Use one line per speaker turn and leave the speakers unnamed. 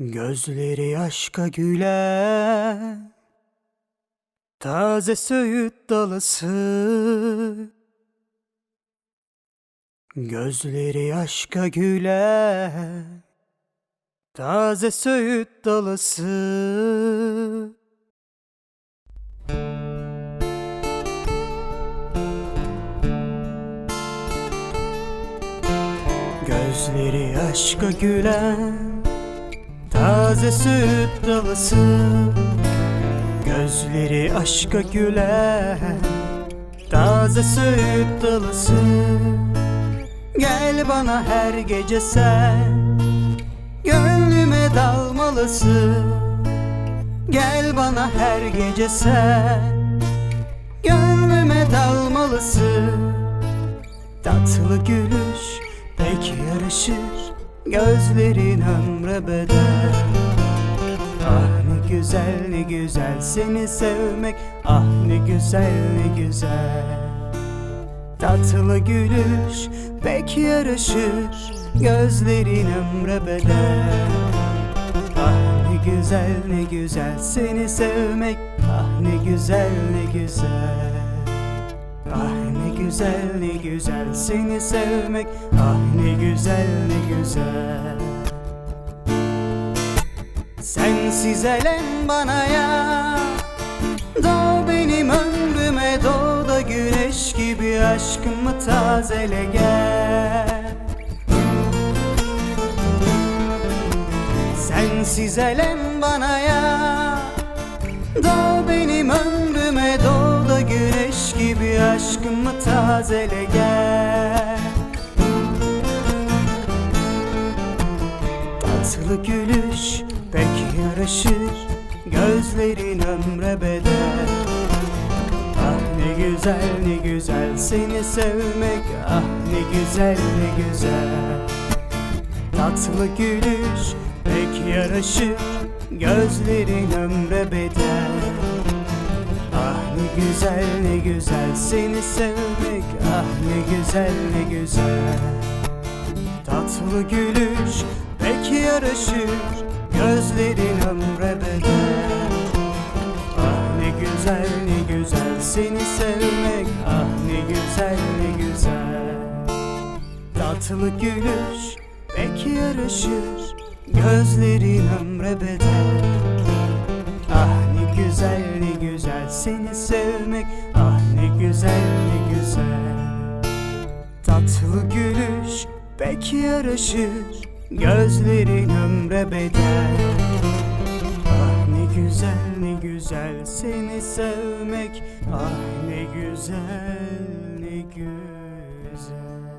Gözleri aşka gülen Taze söğüt dalısı. Gözleri aşka gülen Taze söğüt dalısı. Gözleri aşka gülen Taze süt dalısı Gözleri aşka gülen Taze süt dalısı Gel bana her gece sen. Gönlüme dalmalısın Gel bana her gece sen. Gönlüme dalmalısın Tatlı gülüş pek yarışır Gözlerin ömre bedel. Ah ne güzel ne güzel seni sevmek. Ah ne güzel ne güzel. Tatlı gülüş pek yarışır. Gözlerin ömre bedel. Ah ne güzel ne güzel seni sevmek. Ah ne güzel ne güzel. Ah ne güzel ne güzel. Seni sevmek Ah ne güzel ne güzel. Sensiz elem bana ya. Doğ benim ömrüme doğ da güneş gibi aşkımı tazele gel. Sensiz elem bana ya. Doğ benim ömrüme doğ güneş gibi aşkımı tazele gel. Tatlı gülüş pek yaraşır Gözlerin ömre bedel. Ah ne güzel ne güzel seni sevmek Ah ne güzel ne güzel. Tatlı gülüş pek yaraşır Gözlerin ömre bedel ne güzel ne güzel. Seni sevmek Ah ne güzel ne güzel. Tatlı gülüş pek yaraşır Gözlerin ömre bedel. Ah ne güzel ne güzel. Seni sevmek Ah ne güzel ne güzel. Tatlı gülüş pek yaraşır Gözlerin ömre bedel güzel ne güzel seni sevmek. Ah ne güzel ne güzel. Tatlı gülüş pek yaraşır Gözlerin ömre bedel. Ah ne güzel ne güzel seni sevmek. Ah ne güzel ne güzel